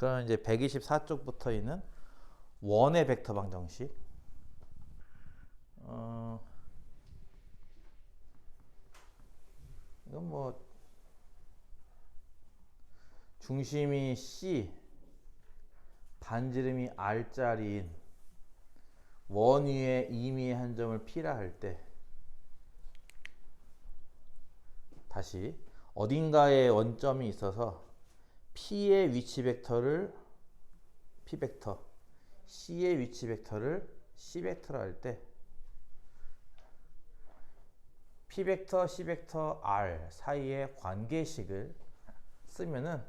그러면 이제 124쪽부터 있는 원의 벡터 방정식. 어, 이건 뭐 중심이 C, 반지름이 R짜리인 원 위에 임의의 한 점을 P라 할 때 다시 어딘가에 원점이 있어서 P의 위치 벡터를 P 벡터, C의 위치 벡터를 C 벡터라 할 때 P 벡터, C 벡터, R 사이의 관계식을 쓰면은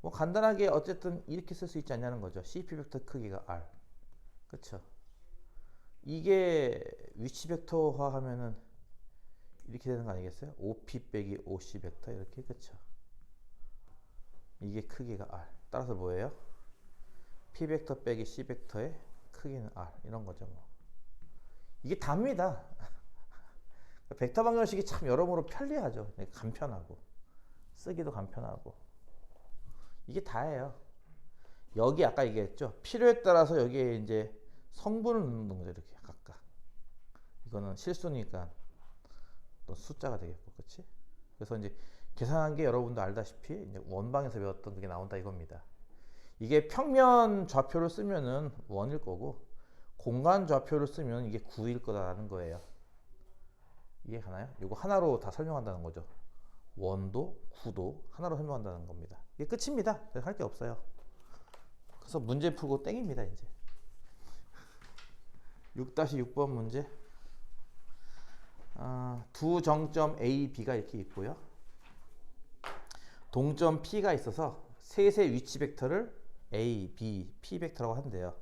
뭐 간단하게 어쨌든 이렇게 쓸 수 있지 않냐는 거죠. CP 벡터 크기가 R. 그쵸? 이게 위치 벡터화 하면은 이렇게 되는 거 아니겠어요? OP 빼기 OC 벡터 이렇게 그쵸? 이게 크기가 R. 따라서 뭐예요? P 벡터 빼기 C 벡터의 크기는 R. 이런 거죠 뭐. 이게 답니다. 벡터 방정식이 참 여러모로 편리하죠. 간편하고 쓰기도 간편하고 이게 다예요. 여기 아까 얘기했죠. 필요에 따라서 여기에 이제 성분을 넣는 거죠. 이렇게 각각. 이거는 실수니까 또 숫자가 되겠고, 그렇지? 그래서 이제 계산한 게 여러분도 알다시피 원방에서 배웠던 그게 나온다 이겁니다. 이게 평면 좌표를 쓰면은 원일 거고 공간 좌표를 쓰면 이게 9일 거다라는 거예요. 이해 가나요? 이거 하나로 다 설명한다는 거죠. 원도, 구도 하나로 설명한다는 겁니다. 이게 끝입니다. 할 게 없어요. 그래서 문제 풀고 땡입니다, 이제. 6-6번 문제. 아, 두 정점 A, B가 이렇게 있고요. 동점 P가 있어서 셋의 위치 벡터를 A, B, P 벡터라고 한대요.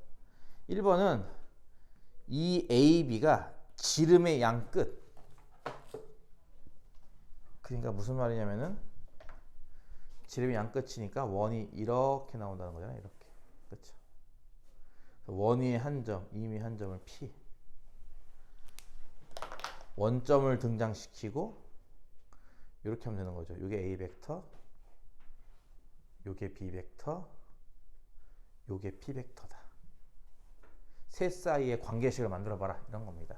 1번은 이 A, B가 지름의 양 끝. 그러니까 무슨 말이냐면은 지름이 양 끝이니까 원이 이렇게 나온다는 거잖아요. 이렇게. 그렇죠. 원위의 한 점, 임의 한 점을 P. 원점을 등장시키고 이렇게 하면 되는 거죠. 이게 A 벡터, 요게 B 벡터, 요게 P 벡터다. 셋 사이의 관계식을 만들어 봐라. 이런 겁니다.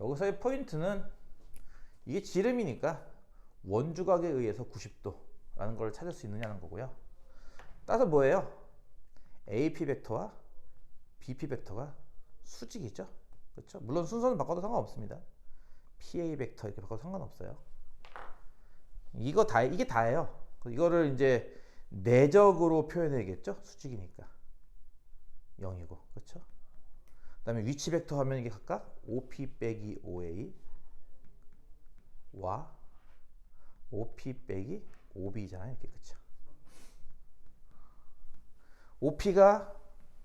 여기서의 포인트는 이게 지름이니까 원주각에 의해서 90도라는 걸 찾을 수 있느냐는 거고요. 따라서 뭐예요? AP 벡터와 BP 벡터가 수직이죠. 그렇죠? 물론 순서는 바꿔도 상관없습니다. PA 벡터 이렇게 바꿔도 상관없어요. 이거 다 이게 다예요. 이거를 이제 내적으로 표현해야겠죠? 수직이니까 0이고 그렇죠? 그다음에 위치 벡터 하면 이게 각각 OP 빼기 OA 와 OP 빼기 OB잖아요. 이렇게 그쵸? OP가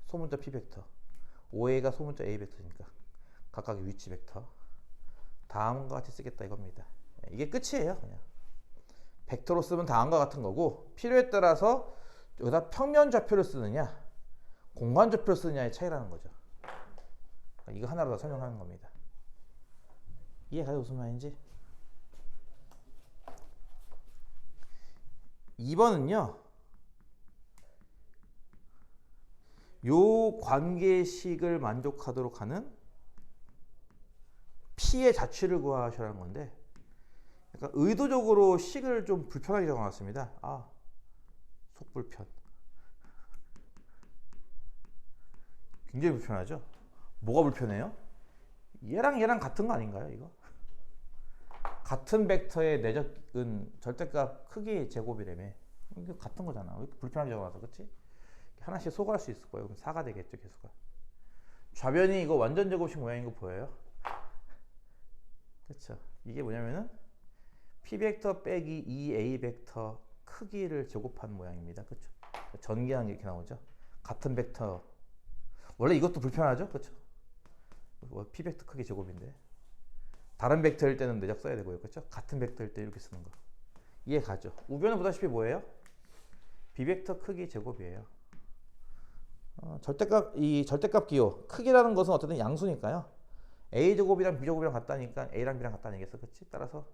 소문자 P 벡터, OA가 소문자 A 벡터니까 각각의 위치 벡터. 다음과 같이 쓰겠다 이겁니다. 이게 끝이에요, 그냥. 벡터로 쓰면 다음과 같은 거고 필요에 따라서 여기다 평면 좌표를 쓰느냐, 공간 좌표를 쓰느냐의 차이라는 거죠. 그러니까 이거 하나로 다 설명하는 겁니다. 이해가요 무슨 말인지? 2번은요. 요 관계식을 만족하도록 하는 P의 자취를 구하셔라는 건데 그러니까 의도적으로 식을 좀 불편하게 적어놨습니다. 아, 속불편. 굉장히 불편하죠? 뭐가 불편해요? 얘랑 얘랑 같은 거 아닌가요, 이거? 같은 벡터의 내적은 절대값 크기 제곱이라며 이게 같은 거잖아 왜 이렇게 불편하게 적어놔서 그치? 하나씩 소거할 수 있을 거예요 그럼 4가 되겠죠 개수가 좌변이 이거 완전 제곱식 모양인 거 보여요? 그렇죠 이게 뭐냐면은 p 벡터 빼기 2a 벡터 크기를 제곱한 모양입니다 그렇죠 전개한 게 이렇게 나오죠 같은 벡터 원래 이것도 불편하죠 그렇죠 p 벡터 크기 제곱인데 다른 벡터일 때는 내적 써야 되고요. 그렇죠? 같은 벡터일 때 이렇게 쓰는 거. 이해 가죠? 우변은 보다시피 뭐예요? 비벡터 크기 제곱이에요. 어, 절대값 이 절대값 기호 크기라는 것은 어쨌든 양수니까요. a 제곱이랑 b 제곱이랑 같다니까 a랑 b랑 같다는 얘기겠어. 그렇지? 따라서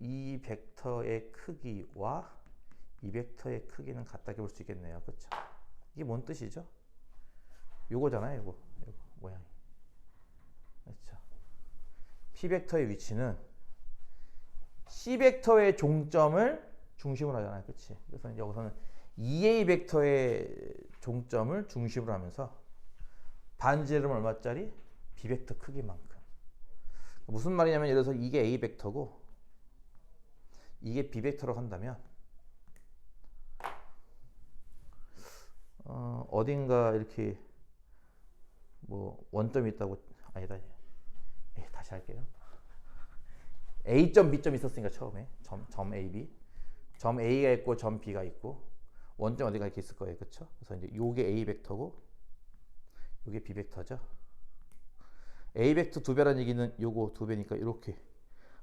이 벡터의 크기와 이 벡터의 크기는 같다고 볼 수 있겠네요. 그렇죠? 이게 뭔 뜻이죠? 요거잖아요, 요거. 요거 모양이. 그렇죠? p 벡터의 위치는 c 벡터의 종점을 중심으로 하잖아요. 그렇지? 그래서 여기서는 2a 벡터의 종점을 중심으로 하면서 반지름은 얼마짜리? b 벡터 크기만큼. 무슨 말이냐면 예를 들어서 이게 a 벡터고 이게 b 벡터로 한다면 어, 어딘가 이렇게 뭐 원점이 있다고 아니다. 예, 다시 할게요. A점, B점 있었으니까 처음에 점, 점 A, B, 점 A가 있고 점 B가 있고 원점 어디가 이렇게 있을 거예요, 그렇죠? 그래서 이제 요게 A 벡터고 요게 B 벡터죠. A 벡터 두 배라는 얘기는 요거 두 배니까 이렇게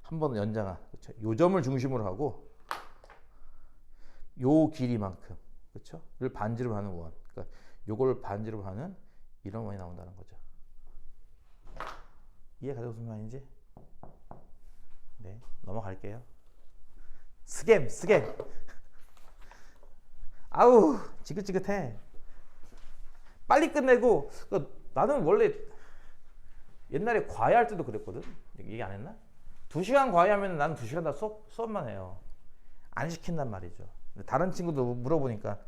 한 번 연장한 그렇죠? 요 점을 중심으로 하고 요 길이만큼 그렇죠? 를 반지름 하는 원. 그러니까 요걸 반지름 하는 이런 원이 나온다는 거죠. 이해가 되고 무슨 말인지? 네, 넘어갈게요. 스겜, 스겜. 아우, 지긋지긋해. 빨리 끝내고, 그 나는 원래 옛날에 과외할 때도 그랬거든. 얘기 안 했나? 두 시간 과외하면 나는 두 시간 다 수업, 수업만 해요. 안 시킨단 말이죠. 다른 친구도 물어보니까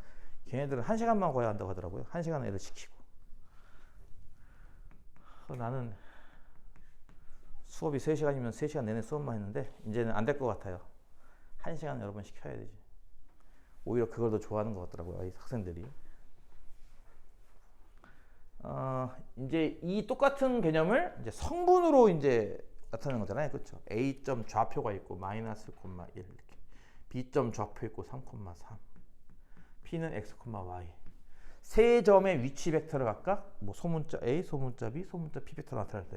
걔네들은 한 시간만 과외한다고 하더라고요. 한 시간 애들 시키고. 어, 나는 수업이 3시간이면 3시간 내내 수업만 했는데 이제는 안 될 것 같아요. 1시간 여러 번 시켜야 되지. 오히려 그걸 더 좋아하는 것 같더라고요. 이 학생들이. 어, 이제 이 똑같은 개념을 이제 성분으로 이제 나타내는 거잖아요. 그렇죠? A점 좌표가 있고 마이너스 1, 이렇게. B점 좌표 있고 3,3. P는 X, Y. 세 점의 위치 벡터를 각각 뭐 소문자 A, 소문자 B, 소문자 P 벡터로 나타낼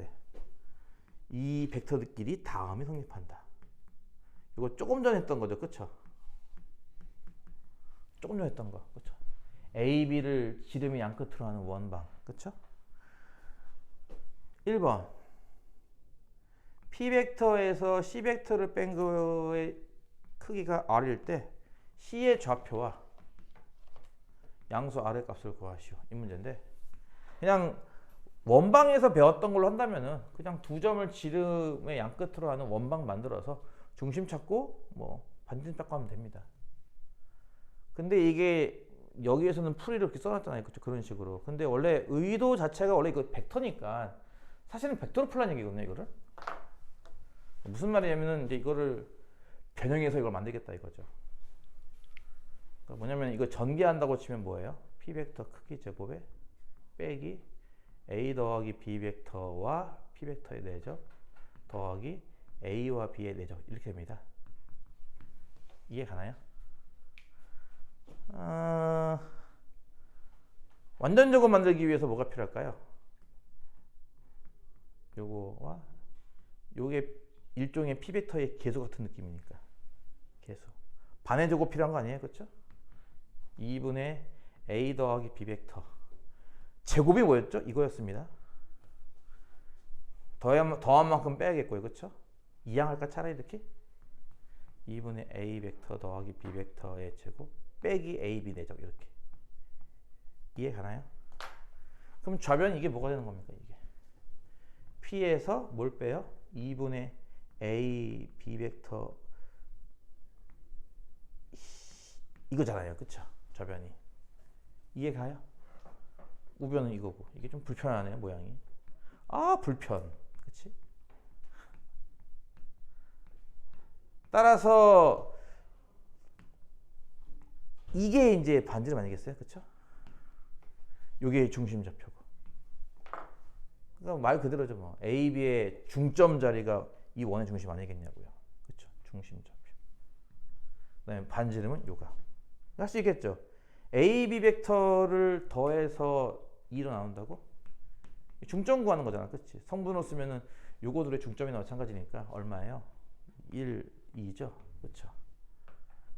때이 벡터들끼리 다음이 성립한다. 이거 조금 전에 했던 거죠. 그쵸? 조금 전에 했던 거. 그쵸? A, B를 지름이 양 끝으로 하는 원방. 그쵸? 1번. P 벡터에서 C 벡터를 뺀 거의 크기가 R일 때 C의 좌표와 양수 R의 값을 구하시오. 이 문제인데 그냥 원방에서 배웠던 걸로 한다면은 그냥 두 점을 지름의 양 끝으로 하는 원방 만들어서 중심 찾고 뭐 반지름 찾고 하면 됩니다. 근데 이게 여기에서는 풀이를 이렇게 써놨잖아요. 그쵸? 그런 식으로. 근데 원래 의도 자체가 원래 이거 벡터니까 사실은 벡터로 풀라는 얘기거든요. 이거를. 무슨 말이냐면은 이제 이거를 변형해서 이걸 만들겠다 이거죠. 그러니까 뭐냐면 이거 전개한다고 치면 뭐예요? p 벡터 크기 제곱에 빼기 a 더하기 b 벡터와 p 벡터의 내적 더하기 a와 b의 내적 이렇게 됩니다. 이해 가나요? 어... 완전적으로 만들기 위해서 뭐가 필요할까요? 요거와 요게 일종의 p 벡터의 개수 같은 느낌이니까 개수 반의 제곱 필요한 거 아니에요, 그렇죠? 2분의 a 더하기 b 벡터 제곱이 뭐였죠? 이거였습니다. 더한, 더한 만큼 빼야겠고요. 그렇죠? 이항할까 차라리 이렇게 2분의 a 벡터 더하기 b 벡터의 제곱 빼기 ab 내적 이렇게 이해 가나요? 그럼 좌변 이게 뭐가 되는 겁니까? 이게 p에서 뭘 빼요? 2분의 a b 벡터 이거잖아요. 그쵸? 좌변이. 이해 가요? 우변은 이거고. 이게 좀 불편하네요 모양이. 아 불편. 그치? 따라서 이게 이제 반지름 아니겠어요? 그쵸? 요게 중심 좌표고. 그러니까 말 그대로죠 뭐. A, B의 중점 자리가 이 원의 중심 아니겠냐고요 그쵸 중심 좌표 그 다음에 반지름은 요가 할 수 있겠죠 A, B 벡터를 더해서 2로 나온다고? 중점 구하는 거잖아. 그치? 성분으로 쓰면은 요거들의 중점이나 마찬가지니까 얼마예요? 1, 2죠. 그쵸?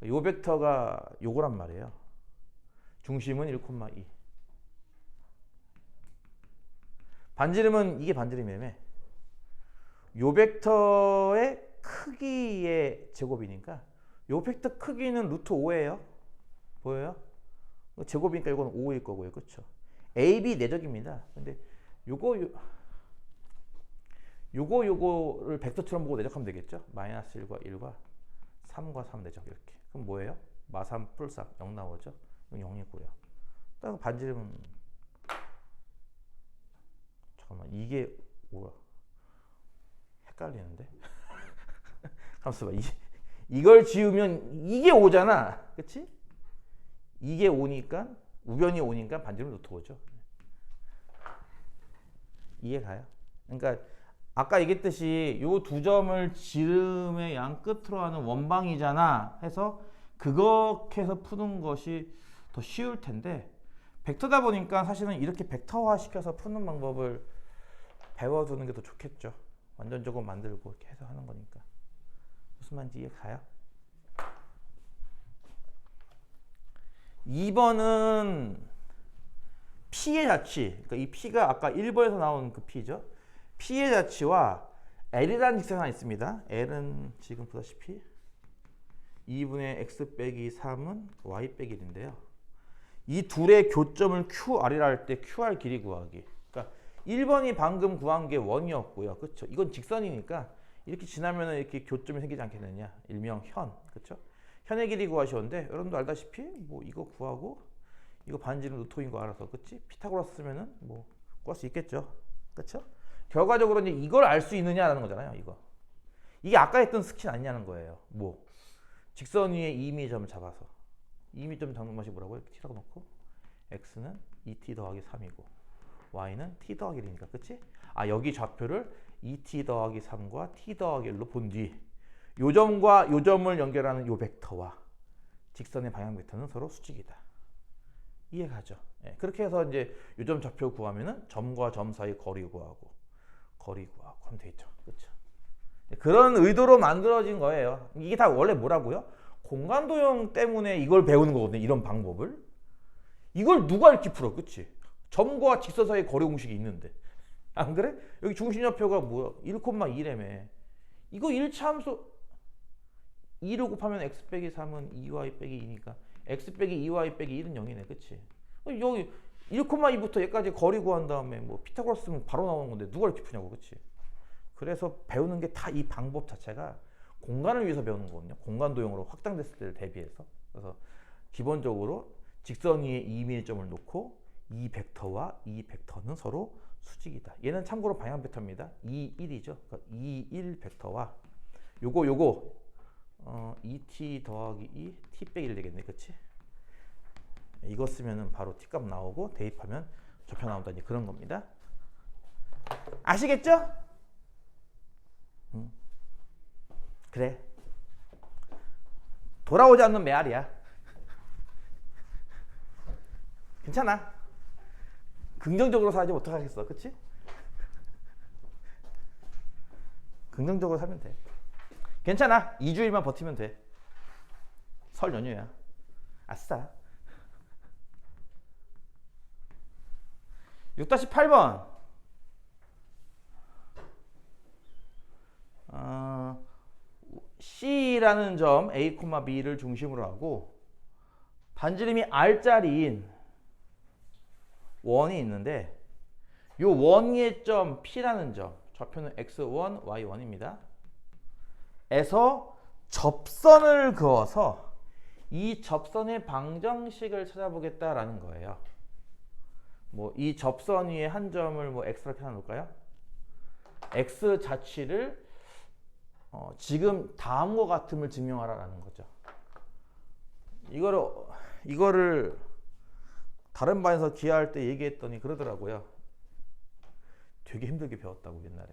요 벡터가 요거란 말이에요. 중심은 1,2. 반지름은 이게 반지름이라며. 요 벡터의 크기의 제곱이니까 요 벡터 크기는 루트 5예요. 보여요? 제곱이니까 이건 5일 거고요. 그렇죠? AB 내적입니다. 근데 요거 요, 요거 요거를 벡터처럼 보고 내적하면 되겠죠? 마이너스 1과 1과 3과 3 내적 이렇게. 그럼 뭐예요? 마3 뿔3 0 나오죠? 이건 0이고요. 딱 반지름은 잠깐만 이게 뭐야? 헷갈리는데? 잠깐만 봐. 이, 이걸 지우면 이게 5잖아. 그치? 이게 5니까 우변이 5니까 반지름 루트 5죠. 이해 가요? 그러니까 아까 얘기했듯이 요 두 점을 지름의 양 끝으로 하는 원방이잖아 해서 그렇게 해서 푸는 것이 더 쉬울 텐데 벡터다 보니까 사실은 이렇게 벡터화 시켜서 푸는 방법을 배워두는 게 더 좋겠죠. 완전적으로 만들고 이렇게 해서 하는 거니까. 무슨 말인지 이해 가요? 2번은 P의 자치. 그러니까 이 P가 아까 1번에서 나온 그 P죠. P의 자치와 L이라는 직선이 하나 있습니다. L은 지금 보다시피 2분의 X 빼기 3은 Y 빼기 1인데요. 이 둘의 교점을 QR이라 할 때 QR 길이 구하기. 그러니까 1번이 방금 구한 게 원이었고요. 그렇죠? 이건 직선이니까 이렇게 지나면 이렇게 교점이 생기지 않겠느냐. 일명 현. 그렇죠? 현의 길이 구하시는데 여러분도 알다시피 뭐 이거 구하고 이거 반지름 루토인 거 알아서 그치? 피타고라스 쓰면은 뭐 구할 수 있겠죠. 그렇죠? 결과적으로 이제 이걸 알 수 있느냐라는 거잖아요. 이거. 이게 아까 했던 스킨 아니냐는 거예요. 뭐 직선 위에 2미 점을 잡아서 2미 점 잡는 맛이 뭐라고요? t라고 놓고 x는 2t 더하기 3이고 y는 t 더하기 1이니까 그치? 아 여기 좌표를 2t 더하기 3과 t 더하기 1로 본 뒤 요점과 요점을 연결하는 요 벡터와 직선의 방향 벡터는 서로 수직이다. 이해가죠? 예, 그렇게 해서 이제 요점 좌표 구하면은 점과 점 사이 거리 구하고 거리 구하고 하면 되겠죠. 그렇죠? 그런 의도로 만들어진 거예요. 이게 다 원래 뭐라고요? 공간 도형 때문에 이걸 배우는 거거든요. 이런 방법을. 이걸 누가 이렇게 풀어? 그치? 점과 직선 사이 거리 공식이 있는데. 안 그래? 여기 중심좌표가 뭐야? 1,2래매. 이거 1차 함수 2를 곱하면 x 빼기 3은 2y 빼기 2니까 x 빼기 2y 빼기 1은 0이네. 그치? 어, 여기 1,2부터 여기까지 거리 구한 다음에 뭐 피타고라스 쓰면 바로 나오는 건데 누가 이렇게 푸냐고. 그치? 그래서 배우는 게 다 이 방법 자체가 공간을 위해서 배우는 거거든요. 공간 도형으로 확장됐을 때를 대비해서. 그래서 기본적으로 직선 위에 2밀점을 놓고 이 벡터와 이 벡터는 서로 수직이다. 얘는 참고로 방향 벡터입니다. 2, 1이죠. 그러니까 2, 1 벡터와 요거 요거 어, 2t 더하기 2, t 빼기 1 되겠네. 그치? 이거 쓰면은 바로 t값 나오고 대입하면 좌표 나온다. 이제 그런 겁니다. 아시겠죠? 음. 그래. 돌아오지 않는 메아리야. 괜찮아. 긍정적으로 살지 어떡하겠어. 그치? 긍정적으로 살면 돼. 괜찮아. 2주일만 버티면 돼. 설 연휴야. 아싸. 6-8번. 어, C라는 점 A, B를 중심으로 하고 반지름이 R자리인 원이 있는데 요 원의 점 P라는 점 좌표는 X1, Y1입니다. 에서 접선을 그어서 이 접선의 방정식을 찾아보겠다라는 거예요. 뭐 이 접선 위에 한 점을 뭐 x로 표현 놓을까요? x 자취를 어, 지금 다음과 같음을 증명하라라는 거죠. 이거를 이거를 다른 반에서 기하할 때 얘기했더니 그러더라고요. 되게 힘들게 배웠다고 옛날에.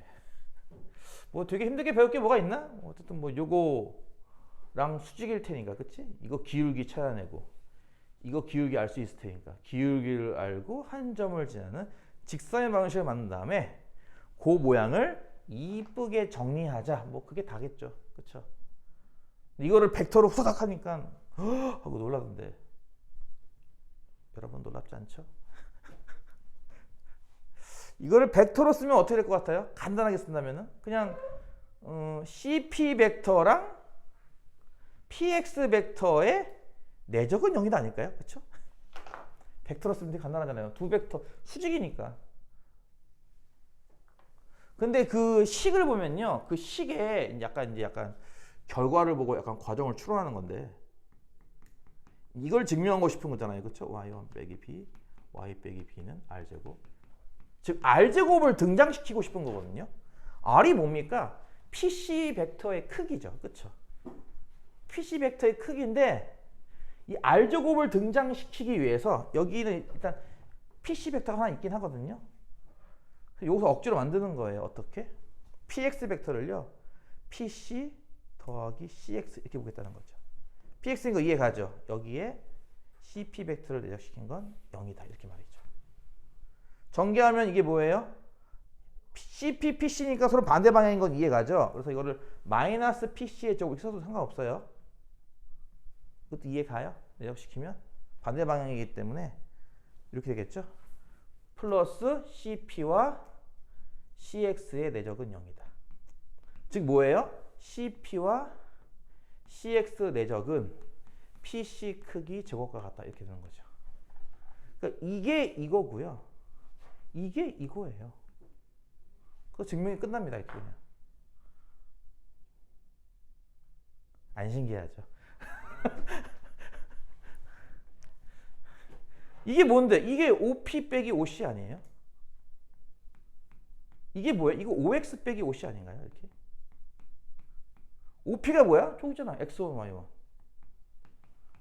뭐 되게 힘들게 배울 게 뭐가 있나? 어쨌든 뭐 요거랑 수직일 테니까, 그치? 이거 기울기 찾아내고, 이거 기울기 알 수 있을 테니까, 기울기를 알고 한 점을 지나는 직선의 방식을 만든 다음에 그 모양을 이쁘게 정리하자. 뭐 그게 다겠죠, 그쵸? 이거를 벡터로 후다닥 하니까 하고 놀라던데. 여러분 놀랍지 않죠? 이거를 벡터로 쓰면 어떻게 될 것 같아요? 간단하게 쓴다면은 그냥 어, CP 벡터랑 PX 벡터의 내적은 0이다 아닐까요? 그렇죠? 벡터로 쓰면 되게 간단하잖아요. 두 벡터 수직이니까. 근데 그 식을 보면요. 그 식에 약간 이제 약간 결과를 보고 약간 과정을 추론하는 건데 이걸 증명하고 싶은 거잖아요. 그렇죠? y1 빼기 b, y 빼기 b는 r제곱. 즉 r제곱을 등장시키고 싶은 거거든요. r이 뭡니까? PC 벡터의 크기죠. 그렇죠? PC 벡터의 크기인데 이 r제곱을 등장시키기 위해서 여기는 일단 PC 벡터가 하나 있긴 하거든요. 여기서 억지로 만드는 거예요. 어떻게? px 벡터를요. pc 더하기 cx 이렇게 보겠다는 거죠. Px인 거 이해 가죠? 여기에 cp 벡터를 내적시킨 건 0이다 이렇게 말이죠. 전개하면 이게 뭐예요? cp, pc니까 서로 반대 방향인 건 이해 가죠? 그래서 이거를 마이너스 pc의 제곱 이렇게 써도 상관없어요. 그것도 이해 가요? 내적시키면 반대 방향이기 때문에 이렇게 되겠죠? 플러스 cp와 cx의 내적은 0이다. 즉 뭐예요? cp와 cx 내적은 pc 크기 제곱과 같다 이렇게 되는 거죠. 그러니까 이게 이거고요. 이게 이거예요. 그 증명이 끝납니다. 이렇게. 안 신기하죠? 이게 뭔데? 이게 OP 빼기 OC 아니에요? 이게 뭐야? 이거 OX 빼기 OC 아닌가요? 이렇게? OP가 뭐야? 저기 있잖아. X1, Y1.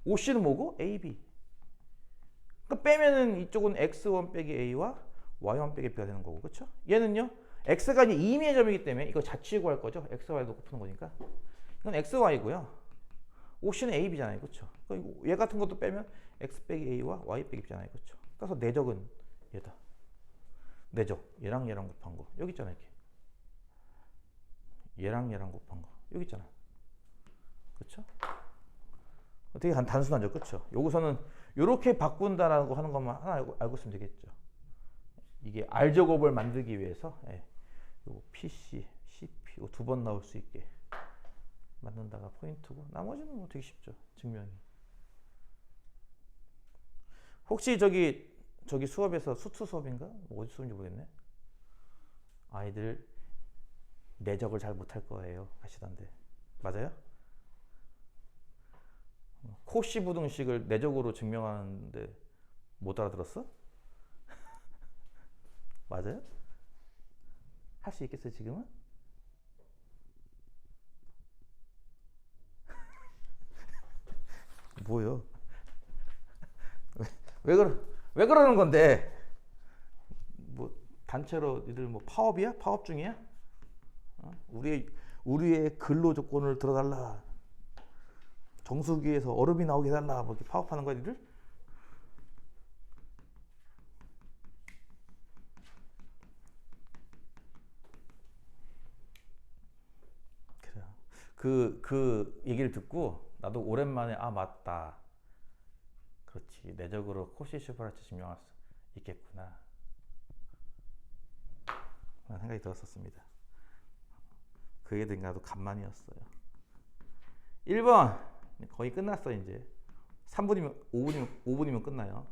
OC는 뭐고? AB. 그러니까 빼면은 이쪽은 X1 빼기 A와 Y1 빼기 B가 되는 거고. 그렇죠? 얘는요. X가 이제 임의의 점이기 때문에 이거 자취 구할 거죠. X, Y도 푸는 거니까. 이건 X, Y고요. OC는 A, B잖아요. 그렇죠? 그러니까 얘 같은 것도 빼면 X 빼기 A와 Y 빼기 B잖아요. 그렇죠? 그래서 내적은 얘다. 내적. 얘랑 얘랑 곱한 거. 여기 있잖아요. 이렇게. 얘랑 얘랑 곱한 거. 여기 있잖아. 그렇죠? 되게 단, 단순하죠. 그렇죠? 여기서는 이렇게 바꾼다라고 하는 것만 하나 알고, 알고 있으면 되겠죠. 이게 R 제곱을 만들기 위해서 예. 요거 PC, CP 두 번 나올 수 있게 만든다가 포인트고 나머지는 뭐 되게 쉽죠. 증명이. 혹시 저기 저기 수업에서 수투 수업인가? 뭐 어디 수업인지 모르겠네. 아이들 내적을 잘 못할 거예요 하시던데 맞아요? 코시 부등식을 내적으로 증명하는데 못 알아들었어? 맞아요? 할 수 있겠어요 지금은? 뭐요? 왜, 왜 그러 왜 그러는 건데? 뭐 단체로 니들 뭐 파업이야? 파업 중이야? 어? 우리 우리의 근로 조건을 들어달라. 정수기에서 얼음이 나오게 해달라. 뭐 이렇게 파업하는 거야, 니들? 그래요. 그, 그 얘기를 듣고 나도 오랜만에 아, 맞다. 그렇지. 내적으로 코시 슈퍼라치 증명할 수 있겠구나. 라는 생각이 들었었습니다. 대한 나도 간만이었어요. 1번 거의 끝났어 이제 3분이면 5분이면 5분이면 끝나요.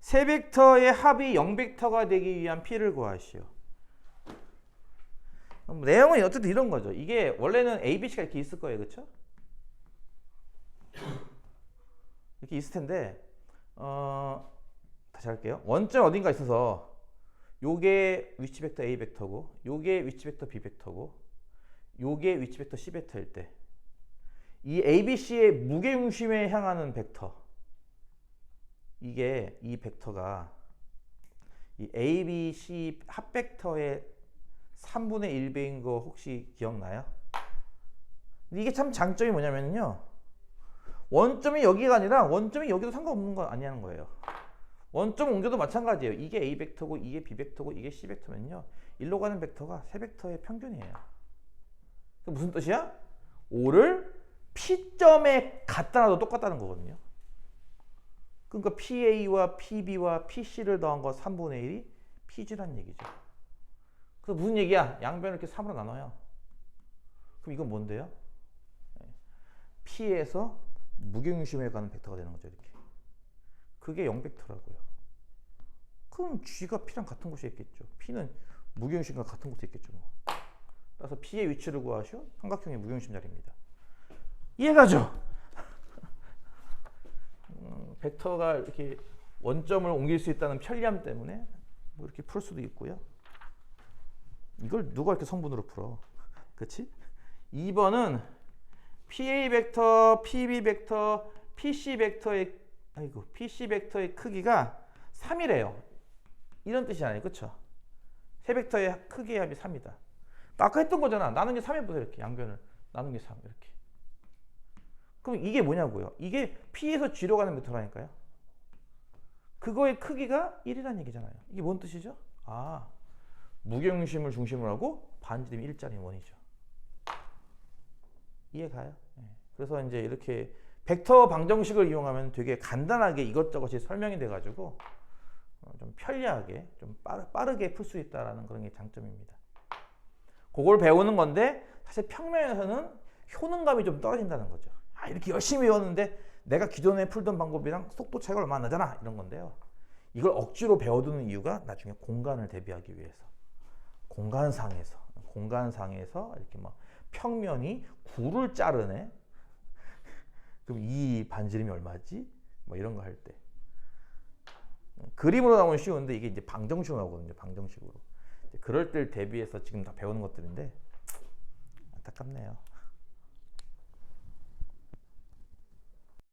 세 벡터의 합이 0벡터가 되기 위한 P를 구하시오. 음, 내용은 어쨌든 이런 거죠. 이게 원래는 A, B, C가 이렇게 있을 거예요. 그렇죠? 이렇게 있을 텐데 어, 다시 할게요. 원점 어딘가 있어서 요게 위치 벡터 A 벡터고 요게 위치 벡터 B 벡터고 요게 위치 벡터 C 벡터일 때 이 ABC의 무게중심에 향하는 벡터 이게 이 벡터가 이 ABC 합 벡터의 3분의 1배인 거 혹시 기억나요? 이게 참 장점이 뭐냐면요. 원점이 여기가 아니라 원점이 여기도 상관없는 거 아니라는 거예요. 원점 옮겨도 마찬가지예요. 이게 A 벡터고 이게 B 벡터고 이게 C 벡터면요. 일로 가는 벡터가 세 벡터의 평균이에요. 그 무슨 뜻이야? 5를 P점에 갖다 놔도 똑같다는 거거든요. 그러니까 PA와 PB와 PC를 더한 거 3분의 1이 PG란 얘기죠. 그래서 무슨 얘기야? 양변을 이렇게 3으로 나눠요. 그럼 이건 뭔데요? P에서 무게중심에 가는 벡터가 되는 거죠 이렇게 그게 0벡터라고요 그럼 G가 P랑 같은 곳에 있겠죠 P는 무게중심과 같은 곳에 있겠죠 뭐. 따라서 P의 위치를 구하시오 삼각형의 무게중심 자리입니다 이해가죠? 음, 벡터가 이렇게 원점을 옮길 수 있다는 편리함 때문에 뭐 이렇게 풀 수도 있고요 이걸 누가 이렇게 성분으로 풀어 그치? 2번은 PA 벡터, PB 벡터, PC 벡터의 아이고 PC 벡터의 크기가 3이래요. 이런 뜻이 아니에요, 그렇죠? 세 벡터의 크기의 합이 3이다. 아까 했던 거잖아. 나눈 게 3해 보세요, 이렇게 양변을 게 3, 이렇게. 그럼 이게 뭐냐고요? 이게 P에서 G로 가는 벡터라니까요. 그거의 크기가 1이라는 얘기잖아요. 이게 뭔 뜻이죠? 아, 무게중심을 중심으로 하고 반지름이 일자리는 원이죠. 이해 가요? 예. 그래서 이제 이렇게 벡터 방정식을 이용하면 되게 간단하게 이것저것이 설명이 돼가지고 어, 좀 편리하게 좀 빠르, 빠르게 풀 수 있다라는 그런 게 장점입니다. 그걸 배우는 건데 사실 평면에서는 효능감이 좀 떨어진다는 거죠. 아, 이렇게 열심히 외웠는데 내가 기존에 풀던 방법이랑 속도 차이가 얼마 안 나잖아 이런 건데요. 이걸 억지로 배워두는 이유가 나중에 공간을 대비하기 위해서 공간상에서 공간상에서 이렇게 막 평면이 9를 자르네. 그럼 이 반지름이 얼마지? 뭐 이런 거 할 때. 그림으로 나오면 쉬운데 이게 이제 방정식으로 나오거든요. 방정식으로. 그럴 때를 대비해서 지금 다 배우는 것들인데 안타깝네요.